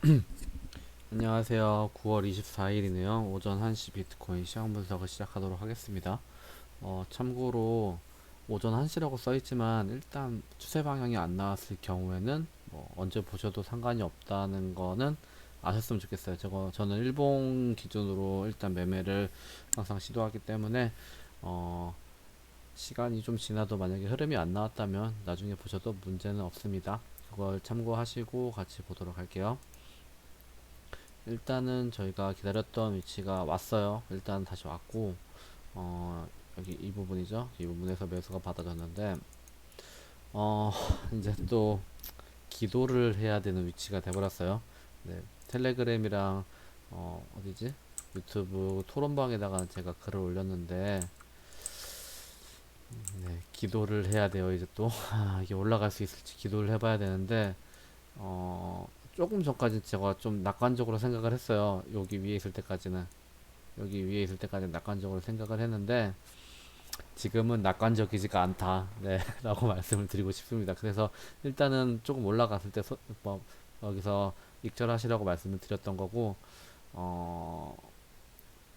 안녕하세요. 9월 24일이네요. 오전 1시 비트코인 시황 분석을 시작하도록 하겠습니다. 어, 참고로 오전 1시라고 써 있지만 일단 추세 방향이 안 나왔을 경우에는 뭐 언제 보셔도 상관이 없다는 거는 아셨으면 좋겠어요. 저거 저는 일봉 기준으로 일단 매매를 항상 시도하기 때문에 어, 시간이 좀 지나도 만약에 흐름이 안 나왔다면 나중에 보셔도 문제는 없습니다. 그걸 참고하시고 같이 보도록 할게요. 일단은 저희가 기다렸던 위치가 왔어요. 일단 다시 왔고, 어, 여기 이 부분이죠. 이 부분에서 매수가 받아졌는데, 어, 이제 또 기도를 해야 되는 위치가 돼버렸어요. 네, 텔레그램이랑, 어, 어디지? 유튜브 토론방에다가 제가 글을 올렸는데, 네, 기도를 해야 돼요. 이제 또, 아, 이게 올라갈 수 있을지 기도를 해봐야 되는데, 어, 조금 전까지 제가 좀 낙관적으로 생각을 했어요. 여기 위에 있을 때까지는. 여기 위에 있을 때까지는 낙관적으로 생각을 했는데, 지금은 낙관적이지가 않다. 네, 라고 말씀을 드리고 싶습니다. 그래서 일단은 조금 올라갔을 때, 소, 뭐, 여기서 익절하시라고 말씀을 드렸던 거고, 어,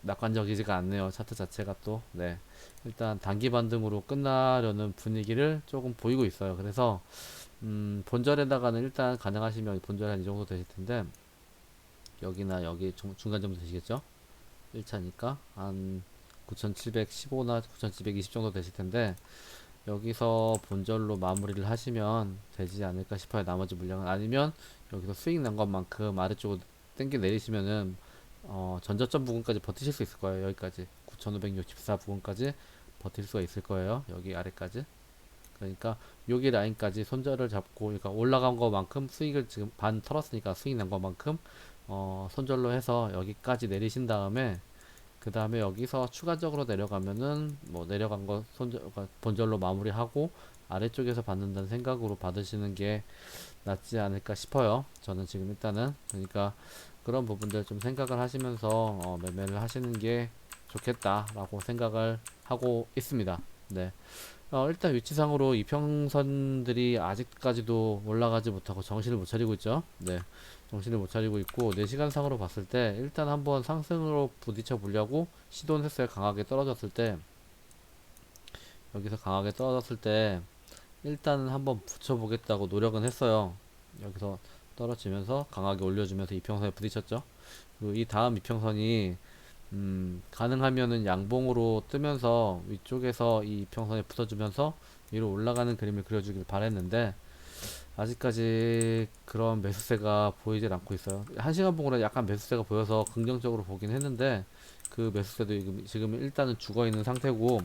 낙관적이지가 않네요. 차트 자체가 또. 네. 일단 단기 반등으로 끝나려는 분위기를 조금 보이고 있어요. 그래서, 음, 본절에다가는 일단 가능하시면 본절에 한이 정도 되실 텐데, 여기나 여기 중, 중간 정도 되시겠죠? 1차니까 한 9715나 9720 정도 되실 텐데, 여기서 본절로 마무리를 하시면 되지 않을까 싶어요. 나머지 물량은. 아니면 여기서 수익 난 것만큼 아래쪽으로 땡겨 내리시면은, 어, 전저점 부분까지 버티실 수 있을 거예요. 여기까지. 9564 부분까지 버틸 수가 있을 거예요. 여기 아래까지. 그러니까 여기 라인까지 손절을 잡고 그러니까 올라간 것만큼 수익을 지금 반 털었으니까 수익 난 것만큼 어 손절로 해서 여기까지 내리신 다음에 그 다음에 여기서 추가적으로 내려가면은 뭐 내려간 거 손절 그러니까 본절로 마무리하고 아래쪽에서 받는다는 생각으로 받으시는 게 낫지 않을까 싶어요. 저는 지금 일단은 그러니까 그런 부분들 좀 생각을 하시면서 어 매매를 하시는 게 좋겠다라고 생각을 하고 있습니다. 네. 어, 일단 위치상으로 이평선들이 아직까지도 올라가지 못하고 정신을 못 차리고 있죠. 네. 정신을 못 차리고 있고 4시간상으로 봤을 때 일단 한번 상승으로 부딪혀 보려고 시도는 했어요. 강하게 떨어졌을 때 여기서 강하게 떨어졌을 때 일단은 한번 붙여 보겠다고 노력은 했어요. 여기서 떨어지면서 강하게 올려주면서 이평선에 부딪혔죠. 그리고 이 다음 이평선이 음, 가능하면은 양봉으로 뜨면서 위쪽에서 이 평선에 붙어주면서 위로 올라가는 그림을 그려주길 바랬는데 아직까지 그런 매수세가 보이질 않고 있어요. 한 시간 봉으로 약간 매수세가 보여서 긍정적으로 보긴 했는데 그 매수세도 지금, 일단은 죽어 있는 상태고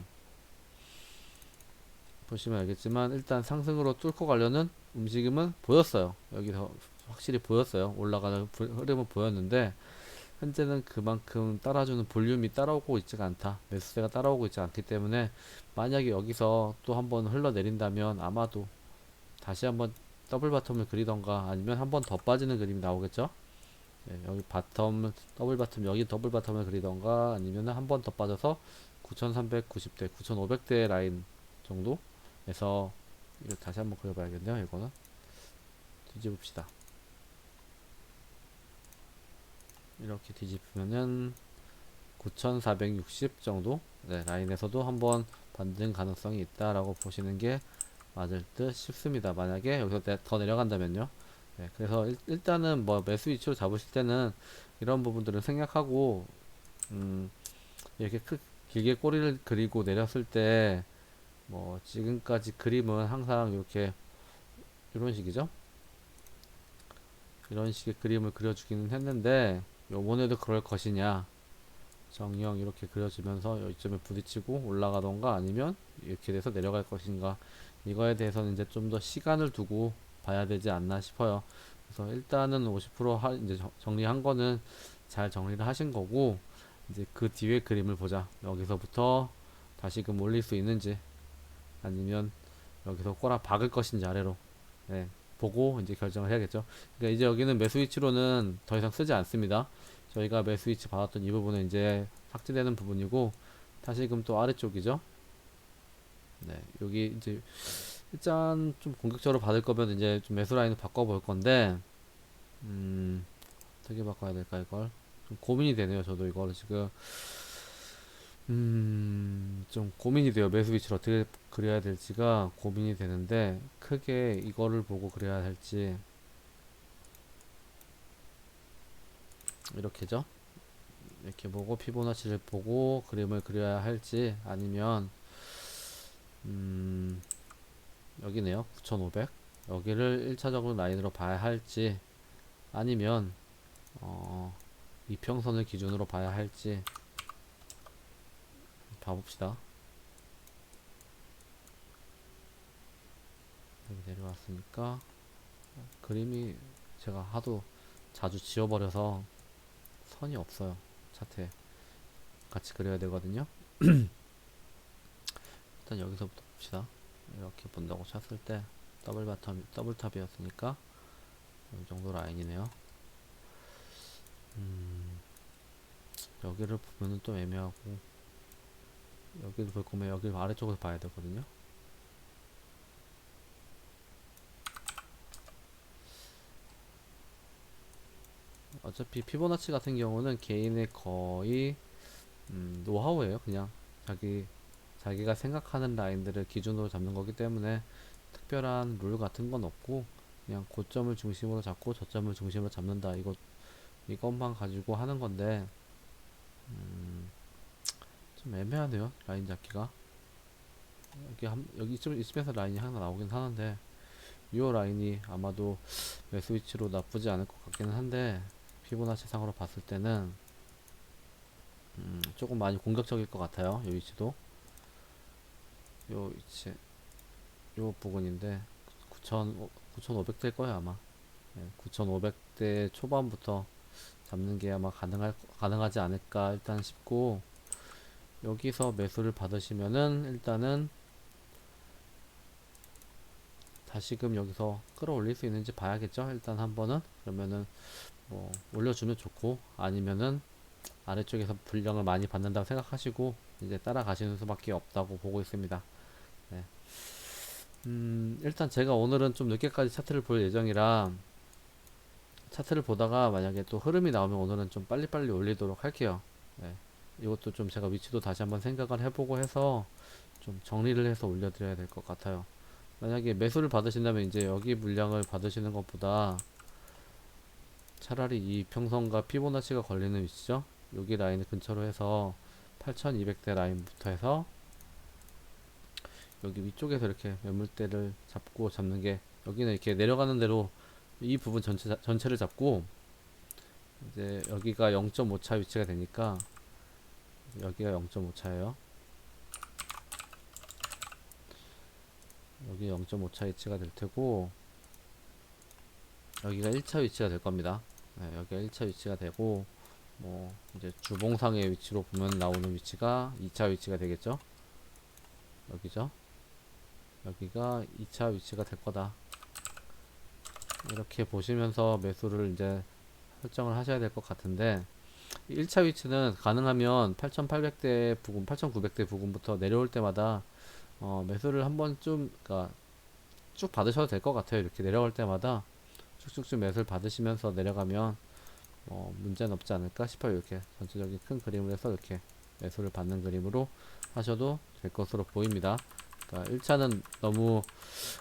보시면 알겠지만 일단 상승으로 뚫고 가려는 움직임은 보였어요. 여기서 확실히 보였어요. 올라가는 부- 흐름은 보였는데 현재는 그만큼 따라주는 볼륨이 따라오고 있지가 않다. 매수세가 따라오고 있지 않기 때문에 만약에 여기서 또 한번 흘러내린다면 아마도 다시 한번 더블 바텀을 그리던가 아니면 한번 더 빠지는 그림이 나오겠죠? 네, 여기 바텀, 더블 바텀, 여기 더블 바텀을 그리던가 아니면 한번 더 빠져서 9390대, 9500대 라인 정도에서 이거 다시 한번 그려봐야겠네요. 이거는 뒤집읍시다. 이렇게 뒤집으면은 9460 정도 네, 라인에서도 한번 반등 가능성이 있다라고 보시는 게 맞을 듯 싶습니다. 만약에 여기서 내, 더 내려간다면요. 네, 그래서 일, 단은뭐 매수 위치로 잡으실 때는 이런 부분들을 생략하고 음, 이렇게 크, 길게 꼬리를 그리고 내렸을 때 뭐 지금까지 그림은 항상 이렇게 이런 식이죠. 이런 식의 그림을 그려주기는 했는데 요번에도 그럴 것이냐? 정형 이렇게 그려지면서 이점에 부딪히고 올라가던가 아니면 이렇게 돼서 내려갈 것인가? 이거에 대해서는 이제 좀 더 시간을 두고 봐야 되지 않나 싶어요. 그래서 일단은 50% 하, 이제 정- 정리한 거는 잘 정리를 하신 거고 이제 그 뒤에 그림을 보자. 여기서부터 다시금 올릴 수 있는지 아니면 여기서 꼬라 박을 것인지 아래로. 네, 보고 이제 결정을 해야겠죠. 그러니까 이제 여기는 매수 위치로는 더 이상 쓰지 않습니다. 저희가 매수 위치 받았던 이 부분은 이제 삭제되는 부분이고 다시금 또 아래쪽이죠. 네, 여기 이제 일단 좀 공격적으로 받을 거면 이제 좀 매수 라인을 바꿔 볼 건데 음, 어떻게 바꿔야 될까 이걸? 좀 고민이 되네요 저도 이거를 지금 음 좀 고민이 돼요. 매수 위치를 어떻게 그려야 될지가 고민이 되는데 크게 이거를 보고 그려야 할지. 이렇게죠? 이렇게 보고 피보나치를 보고 그림을 그려야 할지 아니면 음 여기네요. 9500 여기를 1차적으로 라인으로 봐야 할지 아니면 어 이평선을 기준으로 봐야 할지 봐봅시다. 여기 내려왔으니까 그림이 제가 하도 자주 지워버려서 선이 없어요. 차트에 같이 그려야 되거든요. 일단 여기서부터 봅시다. 이렇게 본다고 쳤을 때 더블 바텀 더블 탑이었으니까 이 정도 라인이네요. 음, 여기를 보면은 좀 애매하고 여기를 볼 거면 여기 아래쪽을 봐야 되거든요 어차피 피보나치 같은 경우는 개인의 거의 음, 노하우예요. 그냥 자기 자기가 생각하는 라인들을 기준으로 잡는 거기 때문에 특별한 룰 같은 건 없고 그냥 고점을 중심으로 잡고 저점을 중심으로 잡는다. 이거 이것만 가지고 하는 건데 음, 좀 애매하네요. 라인 잡기가 여기 한 여기 이쯤 이쯤에서 라인이 하나 나오긴 하는데 이 라인이 아마도 매수 위치로 나쁘지 않을 것 같기는 한데 피보나치 상으로 봤을 때는 음, 조금 많이 공격적일 것 같아요. 이 위치도 요 위치 요 부분인데 9,000 9,500대일 거예요 아마 네, 9,500대 초반부터 잡는 게 아마 가능할 가능하지 않을까 일단 싶고 여기서 매수를 받으시면은 일단은 다시금 여기서 끌어올릴 수 있는지 봐야겠죠 일단 한번은 그러면은 뭐 올려주면 좋고 아니면은 아래쪽에서 불량을 많이 받는다고 생각하시고 이제 따라가시는 수밖에 없다고 보고 있습니다. 네. 음, 일단 제가 오늘은 좀 늦게까지 차트를 볼 예정이라 차트를 보다가 만약에 또 흐름이 나오면 오늘은 좀 빨리빨리 올리도록 할게요. 네. 이것도 좀 제가 위치도 다시 한번 생각을 해보고 해서 좀 정리를 해서 올려드려야 될 것 같아요. 만약에 매수를 받으신다면 이제 여기 물량을 받으시는 것보다 차라리 이 평선과 피보나치가 걸리는 위치죠. 여기 라인 근처로 해서 8200대 라인부터 해서 여기 위쪽에서 이렇게 매물대를 잡고 잡는 게 여기는 이렇게 내려가는 대로 이 부분 전체 자- 전체를 잡고 이제 여기가 0.5차 위치가 되니까 여기가 0.5차예요. 여기 0.5차 위치가 될 테고 여기가 1차 위치가 될 겁니다. 네, 여기가 1차 위치가 되고 뭐 이제 주봉상의 위치로 보면 나오는 위치가 2차 위치가 되겠죠. 여기죠. 여기가 2차 위치가 될 거다. 이렇게 보시면서 매수를 이제 설정을 하셔야 될 것 같은데 1차 위치는 가능하면 8800대 부근, 8900대 부근부터 내려올 때마다 어, 매수를 한번 좀, 그니까 쭉 받으셔도 될 것 같아요. 이렇게 내려갈 때마다 쭉쭉쭉 매수를 받으시면서 내려가면 어, 문제는 없지 않을까 싶어요. 이렇게 전체적인 큰 그림을 해서 이렇게 매수를 받는 그림으로 하셔도 될 것으로 보입니다. 그러니까 1차는 너무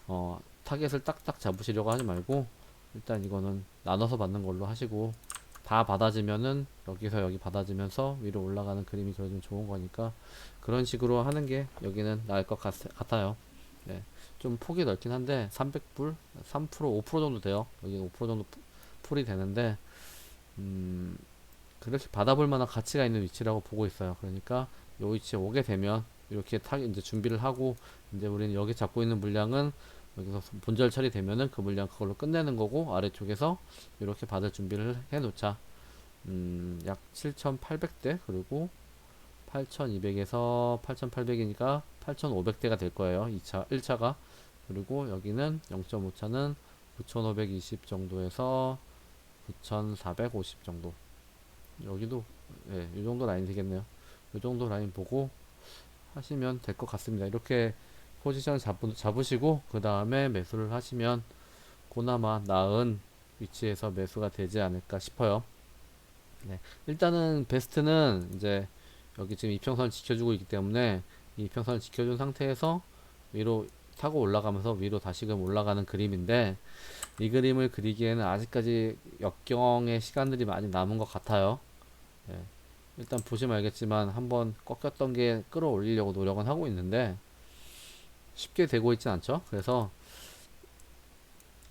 어, 타겟을 딱딱 잡으시려고 하지 말고 일단 이거는 나눠서 받는 걸로 하시고 다 받아지면은 여기서 여기 받아지면서 위로 올라가는 그림이 그려지면 좋은 거니까 그런 식으로 하는 게 여기는 나을 것 같, 같아요. 네. 좀 폭이 넓긴 한데 300불 3% 5% 정도 돼요. 여기 5% 정도 푸- 풀이 되는데 음 그렇게 받아볼 만한 가치가 있는 위치라고 보고 있어요. 그러니까 요 위치에 오게 되면 이렇게 타 이제 준비를 하고 이제 우리는 여기 잡고 있는 물량은 여기서 본절 처리되면은 그 물량 그걸로 끝내는 거고 아래쪽에서 이렇게 받을 준비를 해 놓자. 음, 약 7,800대 그리고 8,200에서 8,800이니까 8,500대가 될 거예요. 2차, 1차가. 그리고 여기는 0.5차는 9,520 정도에서 9,450 정도. 여기도 예, 이 정도 라인 되겠네요. 이 정도 라인 보고 하시면 될 것 같습니다. 이렇게 포지션을 잡으, 잡으시고 그 다음에 매수를 하시면 그나마 나은 위치에서 매수가 되지 않을까 싶어요. 네. 일단은 베스트는 이제 여기 지금 이평선을 지켜주고 있기 때문에 이 이평선을 지켜준 상태에서 위로 타고 올라가면서 위로 다시금 올라가는 그림인데 이 그림을 그리기에는 아직까지 역경의 시간들이 많이 남은 것 같아요. 예. 일단 보시면 알겠지만 한번 꺾였던 게 끌어올리려고 노력은 하고 있는데 쉽게 되고 있진 않죠. 그래서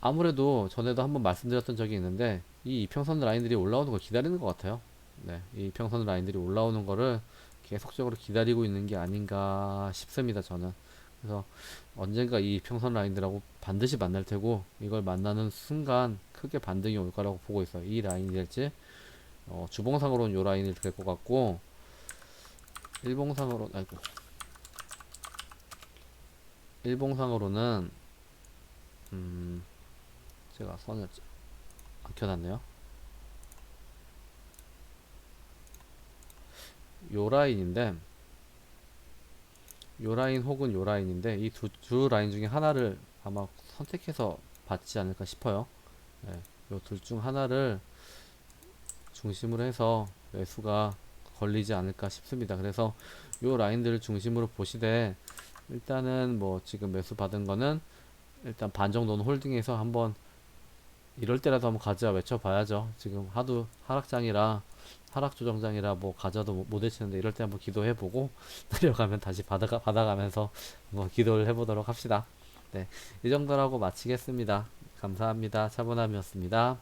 아무래도 전에도 한번 말씀드렸던 적이 있는데 이 이평선 라인들이 올라오는 걸 기다리는 것 같아요. 네, 이 이평선 라인들이 올라오는 거를 계속적으로 기다리고 있는 게 아닌가 싶습니다. 저는 그래서 언젠가 이 이평선 라인들하고 반드시 만날 테고 이걸 만나는 순간 크게 반등이 올 거라고 보고 있어요. 이 라인이 될지 어, 주봉상으로는 요 라인이 될 것 같고 일봉상으로 아이고 일봉상으로는 음 제가 선을 안 켜놨네요. 요 라인인데 요 라인 혹은 요 라인인데 이 두 두 라인 중에 하나를 아마 선택해서 받지 않을까 싶어요. 네, 요둘 중 하나를 중심으로 해서 매수가 걸리지 않을까 싶습니다. 그래서 요 라인들을 중심으로 보시되 일단은 뭐 지금 매수 받은 거는 일단 반 정도는 홀딩해서 한번 이럴 때라도 한번 가자 외쳐봐야죠. 지금 하도 하락장이라 하락 조정장이라 뭐 가져도 못- 못 외치는데 이럴 때 한번 기도해보고 내려가면 다시 받아가 받아가면서 한번 기도를 해보도록 합시다. 네, 이 정도라고 마치겠습니다. 감사합니다. 차분함이었습니다.